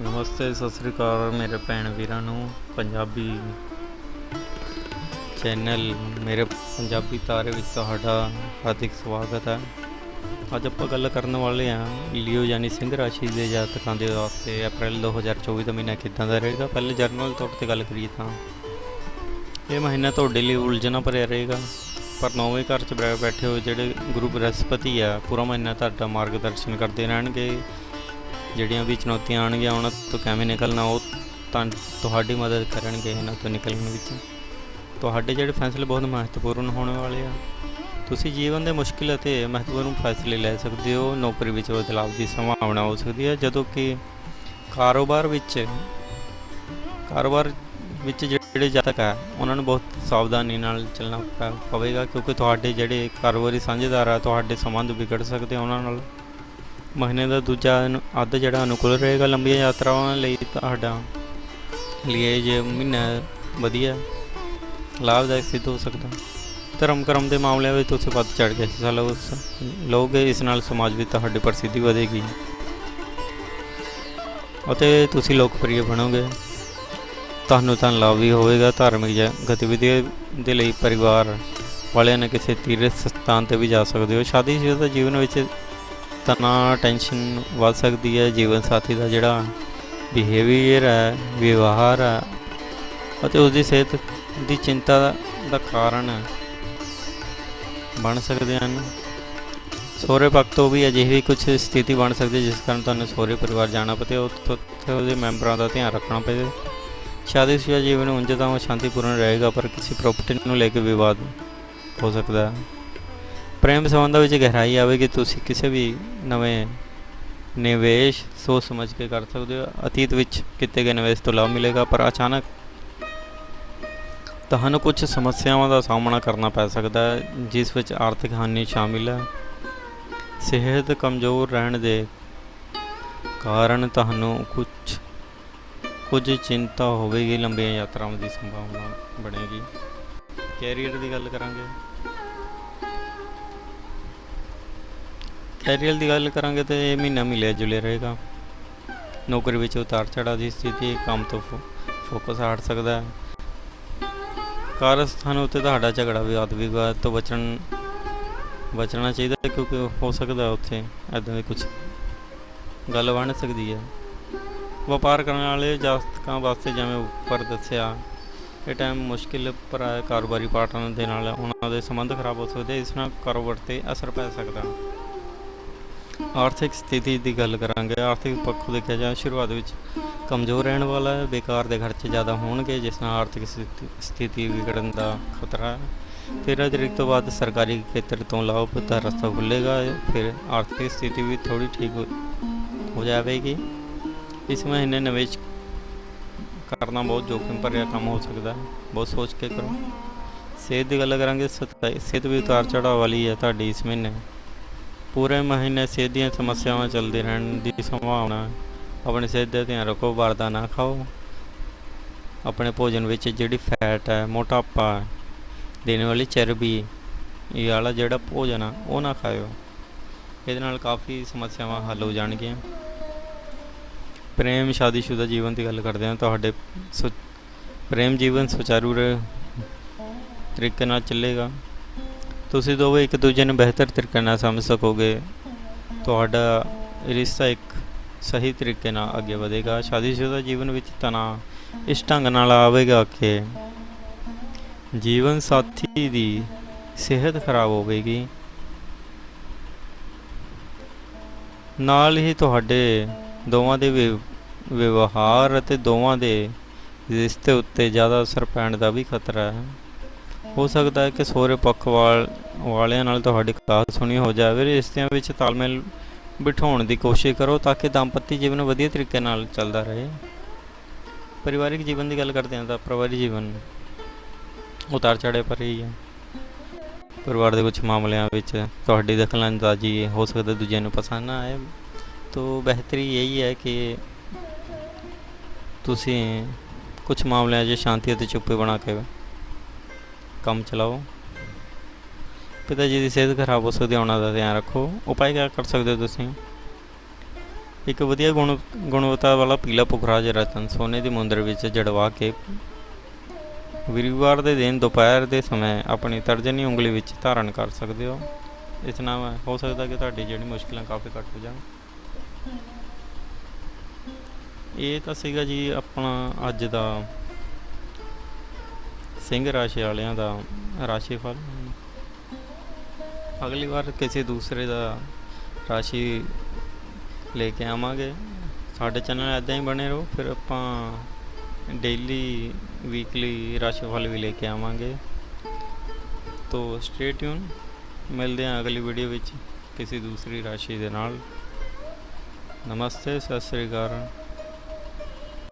ਨਮਸਤੇ, ਸਤਿ ਸ੍ਰੀ ਅਕਾਲ ਮੇਰੇ ਭੈਣ ਵੀਰਾਂ ਨੂੰ, ਪੰਜਾਬੀ ਚੈਨਲ ਮੇਰੇ ਪੰਜਾਬੀ ਤਾਰੇ ਵਿੱਚ ਤੁਹਾਡਾ ਹਾਰਦਿਕ ਸਵਾਗਤ ਹੈ। ਅੱਜ ਆਪਾਂ ਗੱਲ ਕਰਨ ਵਾਲੇ ਹਾਂ ਲਿਓ ਯਾਨੀ ਸਿੰਘ ਰਾਸ਼ੀ ਦੇ ਜਾਤਕਾਂ ਦੇ ਵਾਸਤੇ ਅਪ੍ਰੈਲ 2024 ਦਾ ਮਹੀਨਾ ਕਿੱਦਾਂ ਦਾ ਰਹੇਗਾ? ਪਹਿਲੇ ਜਰਨਲ ਤੌਰ ਤੇ ਗੱਲ ਕਰੀਏ ਤਾਂ ਇਹ ਮਹੀਨਾ ਤੁਹਾਡੇ ਲਈ ਉਲਝਣਾ ਭਰਿਆ ਰਹੇਗਾ, ਪਰ ਨੌਵੇਂ ਘਰ 'ਚ ਬੈ- ਬੈਠੇ ਹੋਏ ਜਿਹੜੇ ਗੁਰੂ ਬ੍ਰਹਸਪਤੀ ਆ, ਪੂਰਾ ਮਹੀਨਾ ਤੁਹਾਡਾ ਮਾਰਗਦਰਸ਼ਨ ਕਰਦੇ ਰਹਿਣਗੇ। ਜਿਹੜੀਆਂ ਵੀ ਚੁਣੌਤੀਆਂ ਆਉਣਗੀਆਂ, ਉਹਨਾਂ ਤੋਂ ਕਿਵੇਂ ਨਿਕਲਣਾ, ਉਹ ਤਾਂ ਤੁਹਾਡੀ ਮਦਦ ਕਰਨਗੇ, ਇਹਨਾਂ ਤੋਂ ਨਿਕਲਣ ਵਿੱਚ। ਤੁਹਾਡੇ ਜਿਹੜੇ ਫੈਸਲੇ ਬਹੁਤ ਮਹੱਤਵਪੂਰਨ ਹੋਣ ਵਾਲੇ ਆ। ਤੁਸੀਂ ਜੀਵਨ ਦੇ ਮੁਸ਼ਕਿਲ ਅਤੇ ਮਹੱਤਵਪੂਰਨ ਫੈਸਲੇ ਲੈ ਸਕਦੇ ਹੋ, ਨੌਕਰੀ ਵਿੱਚ ਬਦਲਾਅ ਦੀ ਸੰਭਾਵਨਾ ਹੋ ਸਕਦੀ ਹੈ, ਜਦੋਂ ਕਿ ਕਾਰੋਬਾਰ ਵਿੱਚ ਕਾਰੋਬਾਰ ਵਿੱਚ ਜਿਹੜੇ ਜਾਤਕ ਹੈ ਉਹਨਾਂ ਨੂੰ ਬਹੁਤ ਸਾਵਧਾਨੀ ਨਾਲ ਚੱਲਣਾ ਪ- ਪਵੇਗਾ, ਕਿਉਂਕਿ ਤੁਹਾਡੇ ਜਿਹੜੇ ਕਾਰੋਬਾਰੀ ਸਾਂਝੇਦਾਰ ਆ, ਤੁਹਾਡੇ ਸੰਬੰਧ ਵਿਗੜ ਸਕਦੇ ਉਹਨਾਂ ਨਾਲ ਮਹੀਨੇ ਦਾ ਦੂਜਾ ਅੱਧ ਜਿਹੜਾ ਅਨੁਕੂਲ ਰਹੇਗਾ ਲੰਬੀਆਂ ਯਾਤਰਾਵਾਂ ਲਈ ਤੁਹਾਡਾ ਲਈ ਜੇ ਮਹੀਨਾ ਵਧੀਆ, ਲਾਭਦਾਇਕ ਸਿੱਧ ਹੋ ਸਕਦਾ। ਧਰਮ ਕਰਮ ਦੇ ਮਾਮਲਿਆਂ ਵਿੱਚ ਤੁਸੀਂ ਵੱਧ ਚੜ ਕੇ ਹਿੱਸਾ ਲਓ ਲਓਗੇ ਇਸ ਨਾਲ ਸਮਾਜ ਵਿੱਚ ਤੁਹਾਡੀ ਪ੍ਰਸਿੱਧੀ ਵਧੇਗੀ। ਅਤੇ ਤੁਸੀਂ ਲੋਕਪ੍ਰਿਯ ਬਣੋਗੇ। ਤੁਹਾਨੂੰ ਤਾਂ ਲਾਭ ਵੀ ਹੋਵੇਗਾ। ਧਾਰਮਿਕ ਜਾਂ ਗਤੀਵਿਧੀਆਂ ਦੇ ਲਈ ਪਰਿਵਾਰ ਵਾਲਿਆਂ ਨੇ ਕਿਸੇ ਤੀਰਥ ਸਥਾਨ ਤੇ ਵੀ ਜਾ ਸਕਦੇ ਹੋ। ਸ਼ਾਦੀशुदा ਜੀਵਨ ਵਿੱਚ ਤਣਾਅ ਟੈਨਸ਼ਨ ਵੱਧ ਸਕਦੀ ਹੈ, ਜੀਵਨ ਸਾਥੀ ਦਾ ਜਿਹੜਾ ਬਿਹੇਵੀਅਰ ਹੈ, ਵਿਵਹਾਰ ਹੈ ਅਤੇ ਉਸ ਦੀ ਸਿਹਤ ਦੀ ਚਿੰਤਾ ਦਾ ਕਾਰਨ ਬਣ ਸਕਦੇ ਹਨ। ਸਹੁਰੇ ਪੱਖ ਤੋਂ ਵੀ ਅਜਿਹੀ ਕੁਝ ਸਥਿਤੀ ਬਣ ਸਕਦੀ ਜਿਸ ਕਾਰਨ ਤੁਹਾਨੂੰ ਸਹੁਰੇ ਪਰਿਵਾਰ ਜਾਣਾ ਪਵੇ ਉੱਥੇ ਉੱਥੇ ਉਹਦੇ ਮੈਂਬਰਾਂ ਦਾ ਧਿਆਨ ਰੱਖਣਾ ਪਵੇ। ਸ਼ਾਦੀशुदा ਜੀਵਨ ਉਂਝ ਤਾਂ ਉਹ ਸ਼ਾਂਤੀਪੂਰਨ ਰਹੇਗਾ, ਪਰ ਕਿਸੇ ਪ੍ਰਾਪਰਟੀ ਨੂੰ ਲੈ ਕੇ ਵਿਵਾਦ ਹੋ ਸਕਦਾ ਹੈ। ਪ੍ਰੇਮ ਸੰਬੰਧਾਂ ਵਿੱਚ ਗਹਿਰਾਈ ਆਵੇਗੀ ਤੁਸੀਂ ਕਿਸੇ ਵੀ ਨਵੇਂ ਨਿਵੇਸ਼ ਸੋਚ ਸਮਝ ਕੇ ਕਰ ਸਕਦੇ ਹੋ। ਅਤੀਤ ਵਿੱਚ ਕੀਤੇ ਗਏ ਨਿਵੇਸ਼ ਤੋਂ ਲਾਭ ਮਿਲੇਗਾ, ਪਰ ਅਚਾਨਕ ਤੁਹਾਨੂੰ ਕੁਝ ਸਮੱਸਿਆਵਾਂ ਦਾ ਸਾਹਮਣਾ ਕਰਨਾ ਪੈ ਸਕਦਾ ਹੈ, ਜਿਸ ਵਿੱਚ ਆਰਥਿਕ ਹਾਨੀ ਸ਼ਾਮਿਲ ਹੈ। ਸਿਹਤ ਕਮਜ਼ੋਰ ਰਹਿਣ ਦੇ ਕਾਰਨ ਤੁਹਾਨੂੰ ਕੁਝ ਕੁਝ ਚਿੰਤਾ ਹੋਵੇਗੀ, ਲੰਬੀਆਂ ਯਾਤਰਾਵਾਂ ਦੀ ਸੰਭਾਵਨਾ ਬਣੇਗੀ। ਕੈਰੀਅਰ ਦੀ ਗੱਲ ਕਰਾਂਗੇ। ਕੈਰੀਅਰ ਦੀ ਗੱਲ ਕਰਾਂਗੇ ਤਾਂ ਇਹ ਮਹੀਨਾ ਮਿਲਿਆ ਜੁਲਿਆ ਰਹੇਗਾ। ਨੌਕਰੀ ਵਿੱਚ ਉਤਾਰ ਚੜਾ ਦੀ ਸਥਿਤੀ, ਕੰਮ ਤੋਂ ਫੋ- ਫੋਕਸ ਹਟ ਸਕਦਾ ਹੈ। ਕਾਰਜ ਸਥਾਨ ਉੱਤੇ ਤੁਹਾਡਾ ਝਗੜਾ ਵਿਵਾਦ ਵਿਵਾਦ ਤੋਂ ਬਚਣ, ਬਚਣਾ ਚਾਹੀਦਾ ਕਿਉਂਕਿ ਹੋ ਸਕਦਾ ਉੱਥੇ ਐਦਾਂ ਦੀ ਕੁਝ ਗੱਲ ਬਣ ਸਕਦੀ ਹੈ। ਵਪਾਰ ਕਰਨ ਵਾਲੇ ਜਾਤਕਾਂ ਵਾਸਤੇ ਜਿਵੇਂ ਉੱਪਰ ਦੱਸਿਆ, ਇਹ ਟਾਈਮ ਮੁਸ਼ਕਿਲ ਭਰਾ ਕਾਰੋਬਾਰੀ ਪਾਰਟਨਰ ਦੇ ਨਾਲ ਉਹਨਾਂ ਦੇ ਸੰਬੰਧ ਖਰਾਬ ਹੋ ਸਕਦੇ ਇਸ ਨਾਲ ਕਾਰੋਬਾਰ ਤੇ ਅਸਰ ਪੈ ਸਕਦਾ। ਆਰਥਿਕ ਸਥਿਤੀ ਦੀ ਗੱਲ ਕਰਾਂਗੇ। ਆਰਥਿਕ ਪੱਖੋਂ ਦੇਖਿਆ ਜਾਵੇ, ਸ਼ੁਰੂਆਤ ਵਿੱਚ ਕਮਜ਼ੋਰ ਰਹਿਣ ਵਾਲਾ ਹੈ, ਬੇਕਾਰ ਦੇ ਖਰਚੇ ਜ਼ਿਆਦਾ ਹੋਣਗੇ, ਜਿਸ ਨਾਲ ਆਰਥਿਕ ਸਥਿਤੀ- ਸਥਿਤੀ ਵਿਗੜਨ ਦਾ ਖਤਰਾ ਹੈ। ਤੇਰਾਂ ਤਰੀਕ ਤੋਂ ਬਾਅਦ ਸਰਕਾਰੀ ਖੇਤਰ ਤੋਂ ਲਾਭ ਦਾ ਰਸਤਾ ਖੁੱਲੇਗਾ ਫਿਰ ਆਰਥਿਕ ਸਥਿਤੀ ਵੀ ਥੋੜੀ ਠੀਕ ਹੋ- ਜਾਵੇਗੀ। ਇਸ ਮਹੀਨੇ ਨਿਵੇਸ਼ ਕਰਨਾ ਬਹੁਤ ਜੋਖਿਮ ਭਰਿਆ ਕੰਮ ਹੋ ਸਕਦਾ ਹੈ। ਬਹੁਤ ਸੋਚ ਕੇ ਕਰੋ। ਸਿਹਤ ਦੀ ਗੱਲ ਕਰਾਂਗੇ ਸਤਾਈ ਸਿਹਤ ਵੀ ਉਤਾਰ ਚੜਾਅ ਵਾਲੀ ਹੈ ਤੁਹਾਡੀ ਇਸ ਮਹੀਨੇ। ਪੂਰੇ ਮਹੀਨੇ ਸਿਹਤ ਦੀਆਂ ਸਮੱਸਿਆਵਾਂ ਚੱਲਦੀ ਰਹਿਣ ਦੀ ਸੰਭਾਵਨਾ ਹੈ ਆਪਣੀ ਸਿਹਤ ਦਾ ਧਿਆਨ ਰੱਖੋ ਵਰਦਾ ਨਾ ਖਾਓ। ਆਪਣੇ ਭੋਜਨ ਵਿੱਚ ਜਿਹੜੀ ਫੈਟ ਹੈ, ਮੋਟਾਪਾ, ਦੇਣ ਵਾਲੀ ਚਰਬੀ, ਇਹ ਵਾਲਾ ਜਿਹੜਾ ਭੋਜਨ ਆ, ਉਹ ਨਾ ਖਾਇਓ। ਇਹਦੇ ਨਾਲ ਕਾਫੀ ਸਮੱਸਿਆਵਾਂ ਹੱਲ ਹੋ ਜਾਣਗੀਆਂ। ਪ੍ਰੇਮ ਸ਼ਾਦੀशुदा ਜੀਵਨ ਦੀ ਗੱਲ ਕਰਦੇ ਹਾਂ, ਤੁਹਾਡੇ ਸੁ- ਪ੍ਰੇਮ ਜੀਵਨ ਸੁਚਾਰੂ ਤਰੀਕੇ ਨਾਲ ਚੱਲੇਗਾ। ਤੁਸੀਂ ਦੋਵੇਂ ਇੱਕ ਦੂਜੇ ਨੂੰ ਬਿਹਤਰ ਤਰੀਕੇ ਨਾਲ ਸਮਝ ਸਕੋਗੇ। ਤੁਹਾਡਾ ਰਿਸ਼ਤਾ ਇੱਕ ਸਹੀ ਤਰੀਕੇ ਨਾਲ ਅੱਗੇ ਵਧੇਗਾ। ਸ਼ਾਦੀशुदा ਜੀਵਨ ਵਿੱਚ ਤਣਾਅ ਇਸ ਢੰਗ ਨਾਲ ਆਵੇਗਾ ਕਿ ਜੀਵਨ ਸਾਥੀ ਦੀ ਸਿਹਤ ਖਰਾਬ ਹੋਵੇਗੀ। ਨਾਲ ਹੀ ਤੁਹਾਡੇ ਦੋਵਾਂ ਦੇ ਵਿਵ- ਵਿਵਹਾਰ ਅਤੇ ਦੋਵਾਂ ਦੇ ਰਿਸ਼ਤੇ ਉੱਤੇ ਜ਼ਿਆਦਾ ਅਸਰ ਪੈਣ ਦਾ ਵੀ ਖਤਰਾ ਹੈ। ਹੋ ਸਕਦਾ ਹੈ ਕਿ ਸਹੁਰੇ ਪੱਖ ਵਾਲਿਆਂ ਨਾਲ ਤੁਹਾਡੀ ਕਹਾਸ ਸੁਣੀ ਹੋ ਜਾਵੇ ਰਿਸ਼ਤਿਆਂ ਵਿੱਚ ਤਾਲਮੇਲ ਬਿਠਾਉਣ ਦੀ ਕੋਸ਼ਿਸ਼ ਕਰੋ ਤਾਂ ਕਿ ਦਾੰਪਤੀ ਜੀਵਨ ਵਧੀਆ ਤਰੀਕੇ ਨਾਲ ਚੱਲਦਾ ਰਹੇ। ਪਰਿਵਾਰਿਕ ਜੀਵਨ ਦੀ ਗੱਲ ਕਰਦੇ ਹਾਂ ਤਾਂ ਪਰਿਵਾਰਿਕ ਜੀਵਨ ਉਤਾਰ ਚੜੇ ਪਰ ਹੀ। ਹੈ ਪਰਿਵਾਰ ਦੇ ਕੁਝ ਮਾਮਲਿਆਂ ਵਿੱਚ ਤੁਹਾਡੀ ਦਖਲਅੰਦਾਜ਼ੀ ਹੋ ਸਕਦਾ ਦੂਜਿਆਂ ਨੂੰ ਪਸੰਦ ਨਾ ਆਏ। ਤੋ ਬਿਹਤਰੀ ਇਹੀ ਹੈ ਕਿ ਤੁਸੀਂ ਕੁਝ ਮਾਮਲਿਆਂ 'ਚ ਸ਼ਾਂਤੀ ਅਤੇ ਚੁੱਪੇ ਬਣਾ ਕੇ ਕੰਮ ਚਲਾਓ। ਪਿਤਾ ਜੀ ਦੀ ਸਿਹਤ ਖਰਾਬ ਹੋ ਸਕਦੀ ਹੈ, ਉਹਨਾਂ ਦਾ ਧਿਆਨ ਰੱਖੋ। ਉਪਾਅ ਕਿਆ ਕਰ ਸਕਦੇ ਹੋ ਤੁਸੀਂ? ਇੱਕ ਵਧੀਆ ਗੁਣ, ਗੁਣਵੱਤਾ ਵਾਲਾ ਪੀਲਾ ਪੁਖਰਾਜ ਰਤਨ ਸੋਨੇ ਦੀ ਮੁੰਦਰ ਵਿੱਚ ਜੜਵਾ ਕੇ ਵੀਰਵਾਰ ਦੇ ਦਿਨ ਦੁਪਹਿਰ ਦੇ ਸਮੇਂ ਆਪਣੀ ਤਰਜਨੀ ਉਂਗਲੀ ਵਿੱਚ ਧਾਰਨ ਕਰ ਸਕਦੇ ਹੋ। ਇਸ ਨਾਲ ਹੋ ਸਕਦਾ ਕਿ ਤੁਹਾਡੀ ਜਿਹੜੀ ਮੁਸ਼ਕਲਾਂ ਕਾਫੀ ਘੱਟ ਹੋ ਜਾਣ। ਇਹ ਤਾਂ ਸੀਗਾ ਜੀ ਆਪਣਾ ਅੱਜ ਦਾ ਸਿੰਘ ਰਾਸ਼ੀ ਵਾਲਿਆਂ ਦਾ ਰਾਸ਼ੀ ਫਲ ਅਗਲੀ ਵਾਰ ਕਿਸੇ ਦੂਸਰੇ ਦਾ ਰਾਸ਼ੀ ਲੈ ਕੇ ਆਵਾਂਗੇ। ਸਾਡੇ ਚੈਨਲ ਐਦਾਂ ਹੀ ਬਣੇ ਰਹੋ, ਫਿਰ ਆਪਾਂ ਡੇਲੀ, ਵੀਕਲੀ ਰਾਸ਼ੀ ਫਲ ਵੀ ਲੈ ਕੇ ਆਵਾਂਗੇ। ਤੋ ਸਟੇ ਟਿਊਨ ਮਿਲਦੇ ਹਾਂ ਅਗਲੀ ਵੀਡੀਓ ਵਿੱਚ ਕਿਸੇ ਦੂਸਰੀ ਰਾਸ਼ੀ ਦੇ ਨਾਲ। ਨਮਸਤੇ, ਸਤਿ ਸ੍ਰੀ ਅਕਾਲ।